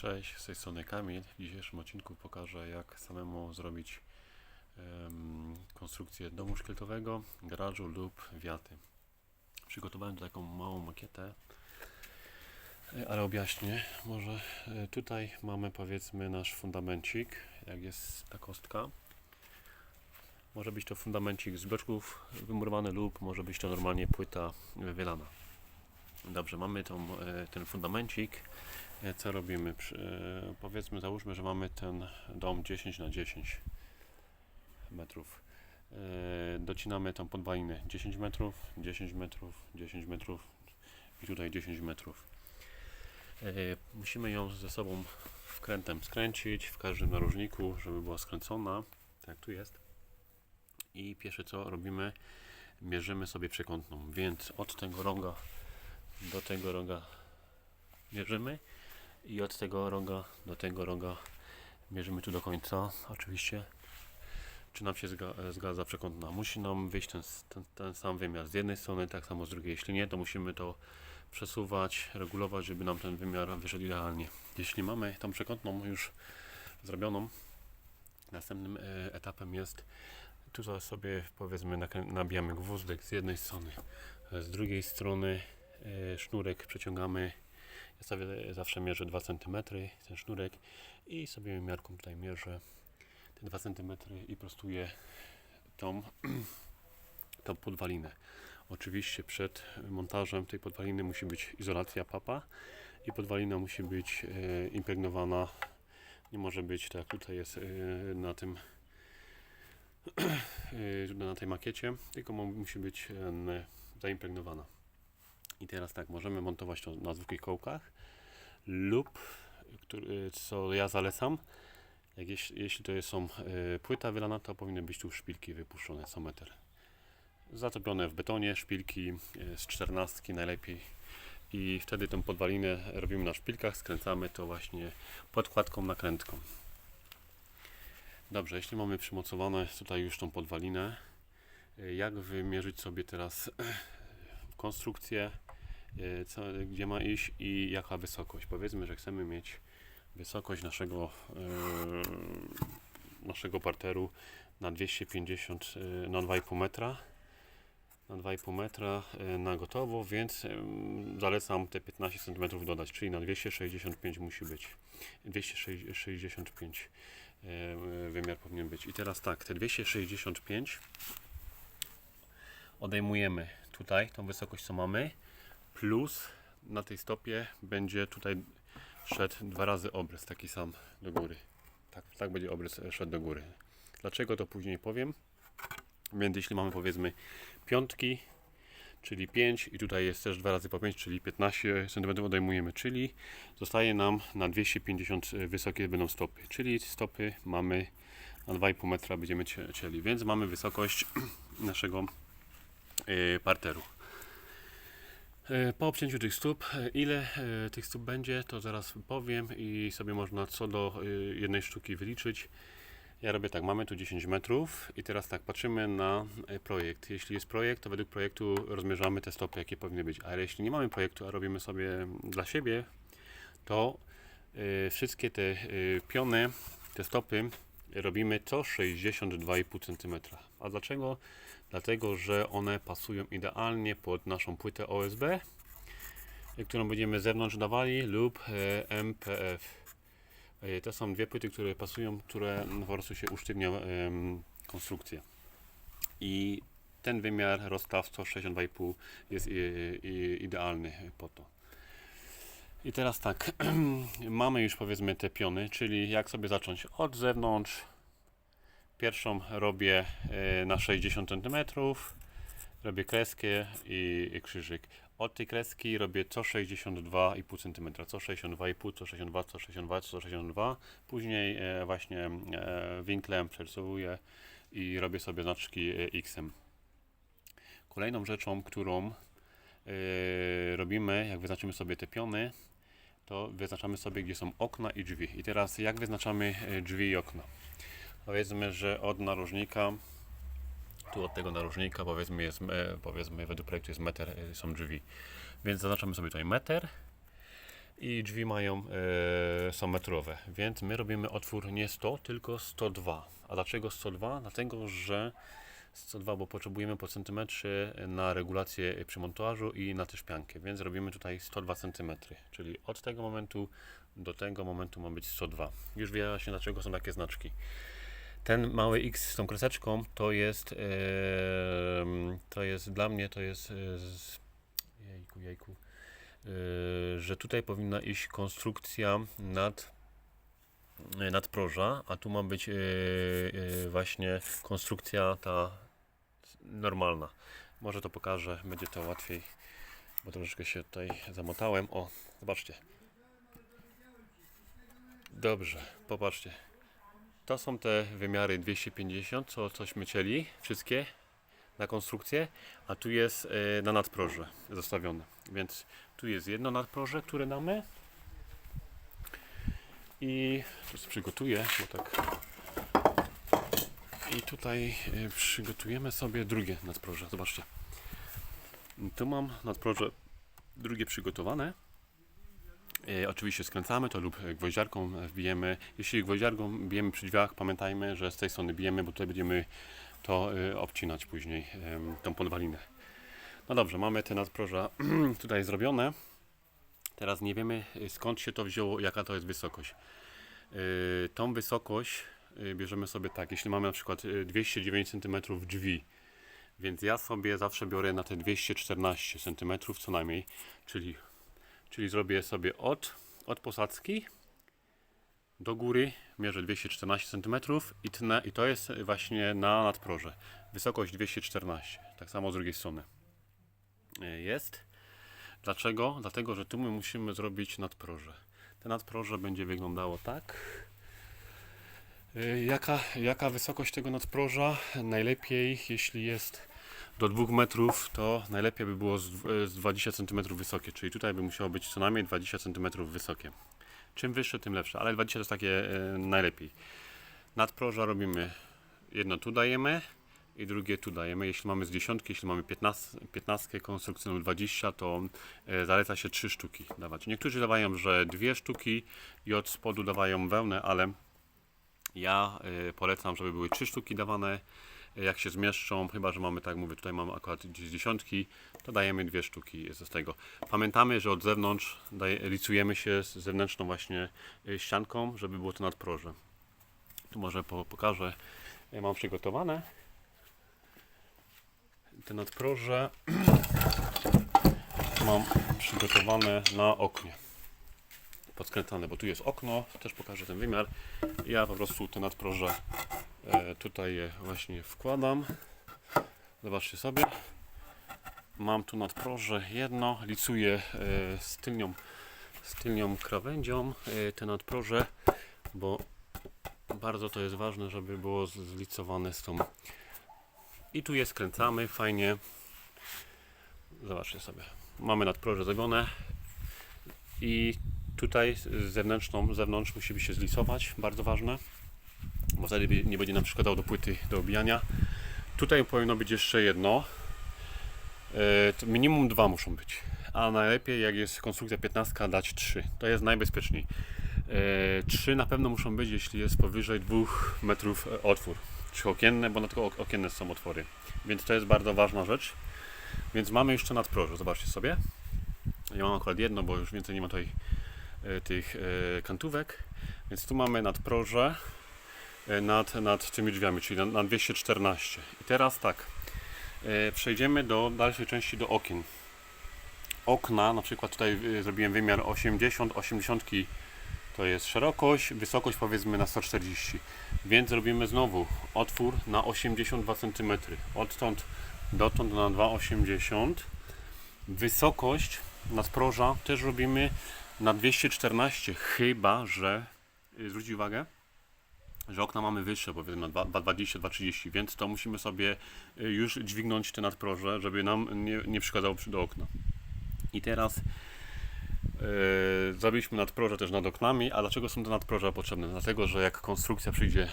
Cześć, z tej strony Kamil. W dzisiejszym odcinku pokażę jak samemu zrobić em, konstrukcję domu szkieletowego, garażu lub wiaty. Przygotowałem taką małą makietę, e, ale objaśnię. Może e, tutaj mamy powiedzmy nasz fundamencik, jak jest ta kostka. Może być to fundamencik z bloczków wymurowany lub może być to normalnie płyta wylana. Dobrze, mamy tą, e, ten fundamencik. E, Co robimy? E, powiedzmy, załóżmy, że mamy ten dom 10 na 10 metrów. E, docinamy tą podwalinę 10 metrów, 10 metrów, 10 metrów i tutaj 10 metrów. Musimy ją ze sobą wkrętem skręcić w każdym narożniku, żeby była skręcona, tak tu jest. I pierwsze co robimy, mierzymy sobie przekątną, więc od tego roga do tego roga mierzymy i od tego roga do tego roga mierzymy tu do końca oczywiście. Czy nam się zga- zgadza przekątna? Musi nam wyjść ten, ten, ten sam wymiar z jednej strony tak samo z drugiej. Jeśli nie to musimy to przesuwać regulować żeby nam ten wymiar wyszedł idealnie. Jeśli mamy tą przekątną już zrobioną następnym e, etapem jest tutaj sobie powiedzmy nabijamy gwózdek z jednej strony. Z drugiej strony e, sznurek przeciągamy sobie zawsze mierzę 2 cm ten sznurek i sobie miarką tutaj mierzę te 2 cm i prostuję tą, tą podwalinę. Oczywiście przed montażem tej podwaliny musi być izolacja papa i podwalina musi być e, impregnowana. Nie może być tak jak tutaj jest e, na tym e, na tej makiecie, tylko mu- musi być e, zaimpregnowana. I teraz tak, możemy montować to na zwykłych kołkach lub, który, co ja zalecam, jak jeśli, jeśli to jest są y, płyta wylana, to powinny być tu szpilki wypuszczone co metr. Zatopione w betonie, szpilki y, z czternastki najlepiej. I wtedy tą podwalinę robimy na szpilkach, skręcamy to właśnie podkładką nakrętką. Dobrze, jeśli mamy przymocowane tutaj już tą podwalinę, y, jak wymierzyć sobie teraz konstrukcję, e, co, gdzie ma iść i jaka wysokość. Powiedzmy, że chcemy mieć wysokość naszego, e, naszego parteru na 250 e, na 2,5 metra na 2,5 metra na gotowo, więc zalecam te 15 cm dodać, czyli na 265 musi być. 265 e, wymiar powinien być. I teraz tak, te 265 odejmujemy tutaj tą wysokość co mamy plus na tej stopie będzie tutaj szedł dwa razy obrys taki sam do góry. Tak, tak będzie obrys szedł do góry. Dlaczego to później powiem? Więc jeśli mamy powiedzmy piątki czyli 5 i tutaj jest też dwa razy po 5 czyli 15 cm odejmujemy czyli zostaje nam na 250 wysokie będą stopy. Czyli stopy mamy na 2,5 metra będziemy cie- cieli. Więc mamy wysokość naszego y, parteru. Y, Po obcięciu tych stóp, y, ile y, tych stóp będzie, to zaraz powiem i sobie można co do jednej sztuki wyliczyć. Ja robię tak, mamy tu 10 metrów i teraz tak, patrzymy na projekt. Jeśli jest projekt, to według projektu rozmierzamy te stopy, jakie powinny być. Ale jeśli nie mamy projektu, a robimy sobie dla siebie, to wszystkie te piony, te stopy robimy co 62,5 cm. A dlaczego? Dlatego, że one pasują idealnie pod naszą płytę OSB, którą będziemy z zewnątrz dawali lub e, MPF. E, To są dwie płyty, które pasują, które po prostu się usztywnia em, konstrukcję. I ten wymiar rozstaw 162,5 jest i, idealny po to. I teraz tak, mamy już powiedzmy te piony, czyli jak sobie zacząć od zewnątrz. Pierwszą robię e, na 60 cm, robię kreskę i, krzyżyk. Od tej kreski robię co 62,5 cm, co 62,5, co 62, co 62, co 62. Później e, właśnie e, winklem przerysowuję i robię sobie znaczki X-em. Kolejną rzeczą, którą robimy, jak wyznaczymy sobie te piony, to wyznaczamy sobie, gdzie są okna i drzwi. I teraz jak wyznaczamy e, drzwi i okna? Powiedzmy, że od narożnika, tu od tego narożnika powiedzmy jest, e, powiedzmy według projektu jest meter, e, są drzwi. Więc zaznaczamy sobie tutaj meter i drzwi mają, e, są metrowe, więc my robimy otwór nie 100, tylko 102. A dlaczego 102? Dlatego, że 102, bo potrzebujemy po centymetrze na regulację przy montażu i na tę szpiankę, więc robimy tutaj 102 cm, czyli od tego momentu do tego momentu ma być 102. Już wyjaśnię dlaczego są takie znaczki. Ten mały X z tą kreseczką to jest, to jest dla mnie to jest z, jejku, jejku, e, że tutaj powinna iść konstrukcja nad nadproża, a tu ma być e, e, właśnie konstrukcja ta normalna. Może to pokażę, będzie to łatwiej, bo troszeczkę się tutaj zamotałem. O, zobaczcie. Dobrze, popatrzcie. To są te wymiary 250, co cośmy cieli, wszystkie na konstrukcję, a tu jest na nadproże zostawione. Więc tu jest jedno nadproże, które damy. I sobie przygotuję, bo tak. I tutaj e, przygotujemy sobie drugie nadproże. Zobaczcie. Tu mam nadproże drugie przygotowane. E, oczywiście skręcamy to lub gwoździarką wbijemy. Jeśli gwoździarką bijemy przy drzwiach, pamiętajmy, że z tej strony bijemy, bo tutaj będziemy to e, obcinać później, tą podwalinę. No dobrze, mamy te nadproża tutaj zrobione. Teraz nie wiemy e, skąd się to wzięło, jaka to jest wysokość. E, Tą wysokość e, bierzemy sobie tak, jeśli mamy na przykład e, 209 cm drzwi, więc ja sobie zawsze biorę na te 214 cm co najmniej, czyli Czyli zrobię sobie od, od posadzki do góry, mierzę 214 cm i, tnę, i to jest właśnie na nadproże. Wysokość 214, tak samo z drugiej strony jest. Dlaczego? Dlatego, że tu my musimy zrobić nadproże. Te nadproże będzie wyglądało tak. E, Jaka, jaka wysokość tego nadproża? Najlepiej, jeśli jest do 2 metrów, to najlepiej by było z, dw- z 20 cm wysokie, czyli tutaj by musiało być co najmniej 20 cm wysokie. Czym wyższe, tym lepsze, ale 20 to jest takie e, najlepiej. Nadproża robimy jedno tu dajemy i drugie tu dajemy. Jeśli mamy z dziesiątki, jeśli mamy 15, 15 konstrukcję lub 20, to e, zaleca się 3 sztuki dawać. Niektórzy dawają, że dwie sztuki i od spodu dawają wełnę, ale ja e, polecam, żeby były 3 sztuki dawane. E, Jak się zmieszczą, chyba że mamy, tak mówię, tutaj mamy akurat gdzieś dziesiątki, to dajemy dwie sztuki z tego. Pamiętamy, że od zewnątrz daje, licujemy się z zewnętrzną właśnie ścianką, żeby było to nadproże. Tu może po, pokażę. Mam przygotowane te nadproże mam przygotowane na oknie podskręcane, bo tu jest okno, też pokażę ten wymiar. Ja po prostu te nadproże e, tutaj je właśnie wkładam. Zobaczcie sobie. Mam tu nadproże jedno, licuję e, z tylnią, z tylnią krawędzią e, te nadproże, bo bardzo to jest ważne, żeby było zlicowane z tą i tu je skręcamy fajnie. Zobaczcie sobie. Mamy nadproże zagone i tutaj zewnętrzną, zewnątrz musi się zlisować, bardzo ważne, bo wtedy nie będzie nam przeszkadzał do płyty do obijania. Tutaj powinno być jeszcze jedno. E, minimum dwa muszą być, a najlepiej jak jest konstrukcja 15 dać 3. To jest najbezpieczniej. E, Trzy na pewno muszą być, jeśli jest powyżej 2 metrów e, otwór. Czy okienne, bo na tylko ok- okienne są otwory. Więc to jest bardzo ważna rzecz. Więc mamy jeszcze nadproże, zobaczcie sobie. Ja mam akurat jedno, bo już więcej nie ma tutaj e, tych e, kantówek. Więc tu mamy nadproże e, nad, nad tymi drzwiami, czyli na, na 214. I teraz tak, przejdziemy do dalszej części, do okien. Okna, na przykład tutaj zrobiłem wymiar 80, 80 to jest szerokość, wysokość powiedzmy na 140. Więc robimy znowu otwór na 82 cm. Odtąd dotąd na 2,80. Wysokość nadproża też robimy na 214, chyba że y, zwróć uwagę, że okna mamy wyższe, powiedzmy na 2,20, 2,30, więc to musimy sobie y, już dźwignąć te nadproże, żeby nam nie, nie przeszkadzało przy- do okna. I teraz Yy, zrobiliśmy nadproże też nad oknami, a dlaczego są te nadproża potrzebne? Dlatego, że jak konstrukcja przyjdzie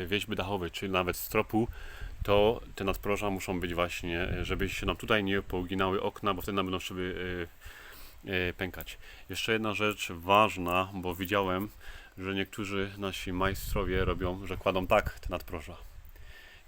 yy, wieźby dachowej, czy nawet stropu, to te nadproża muszą być właśnie, yy, żeby się nam tutaj nie pouginały okna, bo wtedy nam będą szyby e, pękać. Jeszcze jedna rzecz ważna, bo widziałem, że niektórzy nasi majstrowie robią, że kładą tak te nadproża.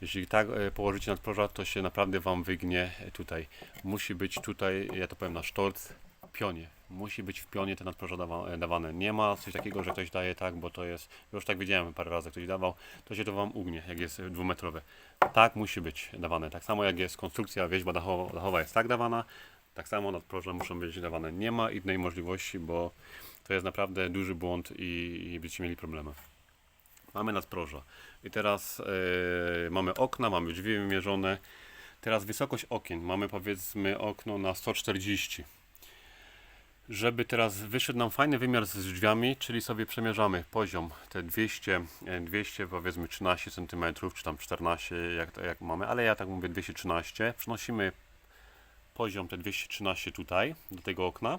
Jeśli tak położycie nadproża, to się naprawdę Wam wygnie tutaj. Musi być tutaj, ja to powiem na sztorc, pionie. Musi być w pionie te nadproża dawa, e, dawane. Nie ma coś takiego, że ktoś daje tak, bo to jest, już tak widziałem parę razy, ktoś dawał, to się to Wam ugnie, jak jest e, dwumetrowe. Tak musi być dawane. Tak samo jak jest konstrukcja, wieźba dachowa, dachowa jest tak dawana, tak samo nadproże muszą być dawane. Nie ma innej możliwości, bo to jest naprawdę duży błąd i, i mieli problemy. Mamy nadproża. I teraz e, mamy okna, mamy drzwi wymierzone. Teraz wysokość okien. Mamy powiedzmy okno na 140. Żeby teraz wyszedł nam fajny wymiar z drzwiami, czyli sobie przemierzamy poziom te 200, e, 200 powiedzmy 13 cm, czy tam 14 jak, jak mamy, ale ja tak mówię 213. Przenosimy poziom te 213 tutaj, do tego okna.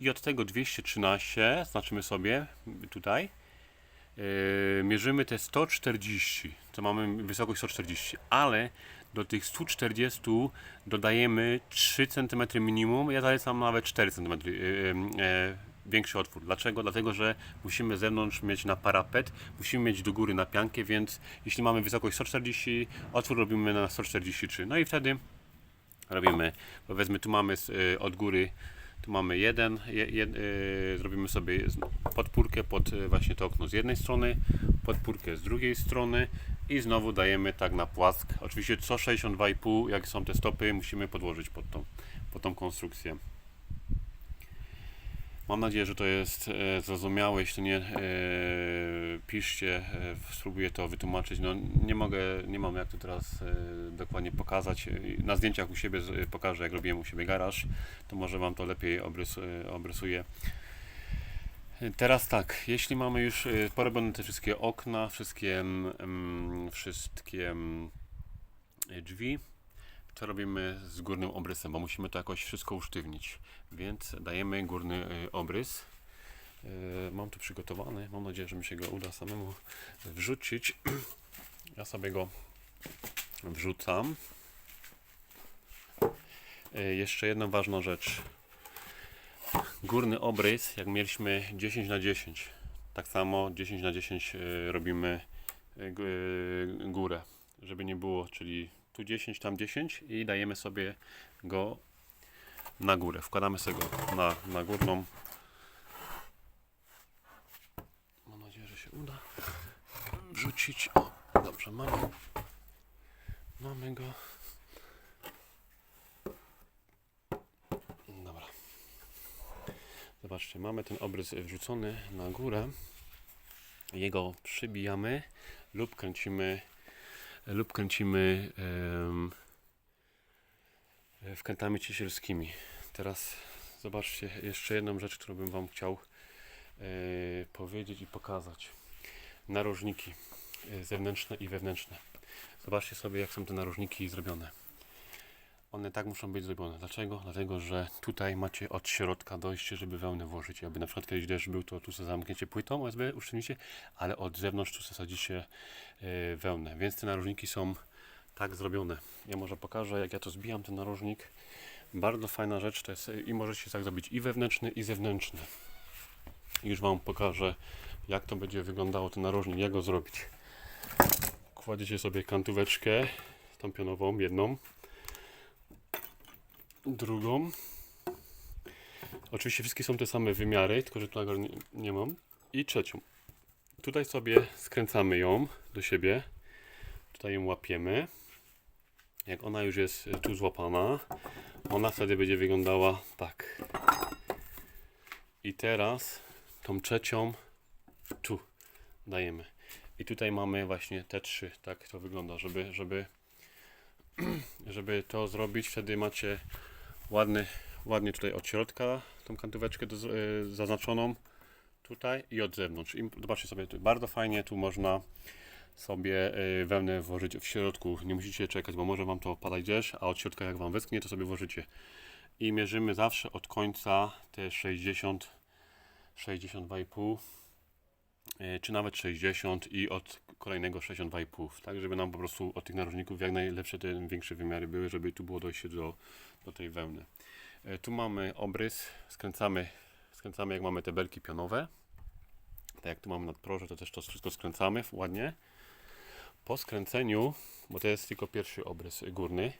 I od tego 213 znaczymy sobie tutaj Yy, mierzymy te 140, to mamy wysokość 140, ale do tych 140 dodajemy 3 cm minimum, ja zalecam nawet 4 cm yy, yy, większy otwór. Dlaczego? Dlatego, że musimy zewnątrz mieć na parapet, musimy mieć do góry na piankę, więc jeśli mamy wysokość 140, otwór robimy na 143. No i wtedy robimy, powiedzmy tu mamy z- y, od góry, tu mamy jeden, je, je, y, zrobimy sobie podpórkę pod y, właśnie to okno z jednej strony, podpórkę z drugiej strony i znowu dajemy tak na płask. Oczywiście co 62,5 jak są te stopy musimy podłożyć pod tą, pod tą konstrukcję. Mam nadzieję, że to jest e, zrozumiałe. Jeśli nie, e, piszcie, e, spróbuję to wytłumaczyć. No, nie mogę, nie mam jak to teraz e, dokładnie pokazać. E, Na zdjęciach u siebie z- pokażę, jak robiłem u siebie garaż, to może Wam to lepiej obrys, e, obrysuję. Teraz tak, jeśli mamy już e, porobione te wszystkie okna, wszystkie, mm, mm, wszystkie mm, e, drzwi, co robimy z górnym obrysem, bo musimy to jakoś wszystko usztywnić. Więc dajemy górny y, obrys. Y, Mam tu przygotowany. Mam nadzieję, że mi się go uda samemu wrzucić. Ja sobie go wrzucam. Y, Jeszcze jedna ważna rzecz. Górny obrys, jak mieliśmy 10 na 10 tak samo 10 na 10 y, robimy g- y, górę, żeby nie było, czyli tu 10, tam 10 i dajemy sobie go na górę. Wkładamy sobie go na, na górną. Mam nadzieję, że się uda wrzucić. O, dobrze, mamy. Mamy go. Zobaczcie, mamy ten obrys wrzucony na górę. Jego przybijamy lub kręcimy lub kręcimy wkrętami ciesielskimi. Teraz zobaczcie jeszcze jedną rzecz, którą bym Wam chciał e, powiedzieć i pokazać. Narożniki e, zewnętrzne i wewnętrzne. Zobaczcie sobie, jak są te narożniki zrobione. One tak muszą być zrobione. Dlaczego? Dlatego, że tutaj macie od środka dojście, żeby wełnę włożyć. Jakby na przykład kiedyś deszcz był, to tu sobie zamkniecie płytą OSB, uszczelnicie, ale od zewnątrz tu sobie sadzicie e, wełnę. Więc te narożniki są tak zrobione. Ja może pokażę, jak ja to zbijam, ten narożnik. Bardzo fajna rzecz to jest i możecie tak zrobić i wewnętrzny, i zewnętrzny. Już Wam pokażę, jak to będzie wyglądało ten narożnik, jak go zrobić. Kładziecie sobie kantóweczkę, tą pionową, jedną, drugą. Oczywiście wszystkie są te same wymiary, tylko że tego nie, nie mam. I trzecią. Tutaj sobie skręcamy ją do siebie. Tutaj ją łapiemy. Jak ona już jest y, tu złapana, ona wtedy będzie wyglądała tak. I teraz tą trzecią tu dajemy. I tutaj mamy właśnie te trzy. Tak to wygląda, żeby, żeby, żeby to zrobić. Wtedy macie ładny, ładnie tutaj od środka tą kantóweczkę do, y, zaznaczoną tutaj i od zewnątrz. I zobaczcie sobie, tu bardzo fajnie tu można sobie y, wełnę włożyć w środku. Nie musicie czekać, bo może Wam to padać deszcz, a od środka jak Wam wyschnie, to sobie włożycie. I mierzymy zawsze od końca te 60, 62,5 y, czy nawet 60 i od kolejnego 62,5. Tak, żeby nam po prostu od tych narożników jak najlepsze te większe wymiary były, żeby tu było dojście do, do tej wełny. E, Tu mamy obrys, skręcamy, skręcamy jak mamy te belki pionowe. Tak jak tu mamy nadproże, to też to wszystko skręcamy ładnie. Po skręceniu, bo to jest tylko pierwszy obrys górny,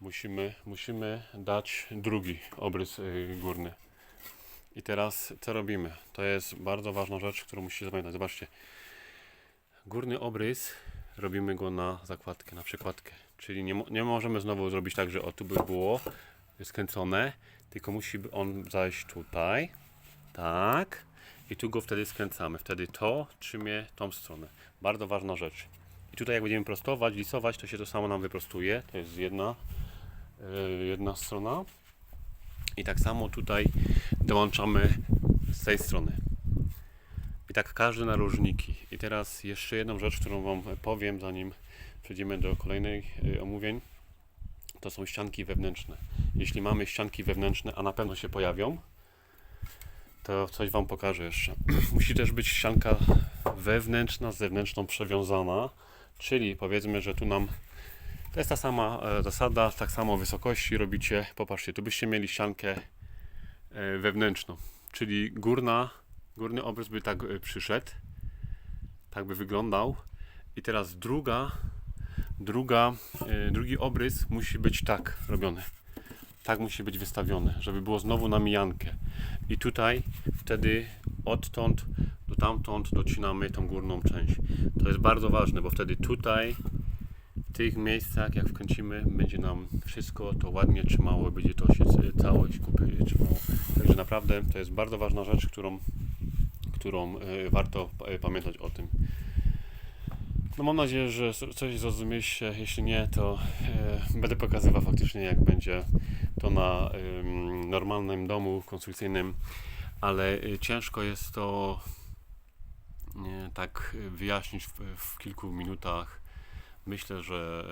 musimy, musimy dać drugi obrys y, górny. I teraz co robimy? To jest bardzo ważna rzecz, którą musicie zapamiętać. Zobaczcie. Górny obrys robimy go na zakładkę, na przekładkę. Czyli nie, nie możemy znowu zrobić tak, że o tu by było skręcone, tylko musi on zajść tutaj. Tak. I tu go wtedy skręcamy. Wtedy to trzymie tą stronę. Bardzo ważna rzecz. I tutaj jak będziemy prostować, lisować, to się to samo nam wyprostuje. To jest jedna, yy, jedna strona. I tak samo tutaj dołączamy z tej strony. Tak każdy narożniki. I teraz jeszcze jedną rzecz, którą Wam powiem, zanim przejdziemy do kolejnych omówień, to są ścianki wewnętrzne. Jeśli mamy ścianki wewnętrzne, a na pewno się pojawią, to coś Wam pokażę jeszcze. Musi też być ścianka wewnętrzna z zewnętrzną przewiązana, czyli powiedzmy, że tu nam to jest ta sama e, zasada, tak samo wysokości robicie. Popatrzcie, tu byście mieli ściankę e, wewnętrzną, czyli górna, górny obrys by tak e, przyszedł, tak by wyglądał i teraz druga, druga, e, drugi obrys musi być tak robiony. Tak musi być wystawiony, żeby było znowu na mijankę. I tutaj wtedy odtąd do tamtąd docinamy tą górną część. To jest bardzo ważne, bo wtedy tutaj w tych miejscach, jak wkręcimy, będzie nam wszystko to ładnie trzymało, będzie to się całość kupy trzymało. Także naprawdę to jest bardzo ważna rzecz, którą, którą e, warto e, pamiętać o tym. No mam nadzieję, że coś zrozumieliście. Jeśli nie, to e, będę pokazywał faktycznie, jak będzie to na normalnym domu konstrukcyjnym, ale ciężko jest to tak wyjaśnić w, kilku minutach. Myślę, że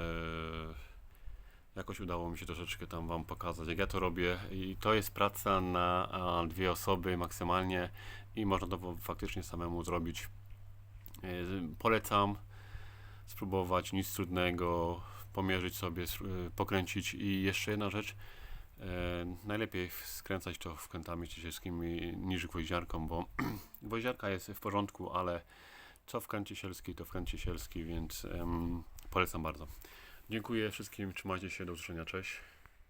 jakoś udało mi się troszeczkę tam Wam pokazać, jak ja to robię. I to jest praca na dwie osoby maksymalnie i można to faktycznie samemu zrobić. E, Polecam spróbować, nic trudnego, pomierzyć sobie, e, pokręcić i jeszcze jedna rzecz, e, najlepiej skręcać to wkrętami ciesielskimi niż gwoździarką, bo gwoździarka jest w porządku, ale co wkręt ciesielski, to wkręt ciesielski, więc em, polecam bardzo. Dziękuję wszystkim, trzymajcie się, do usłyszenia, cześć.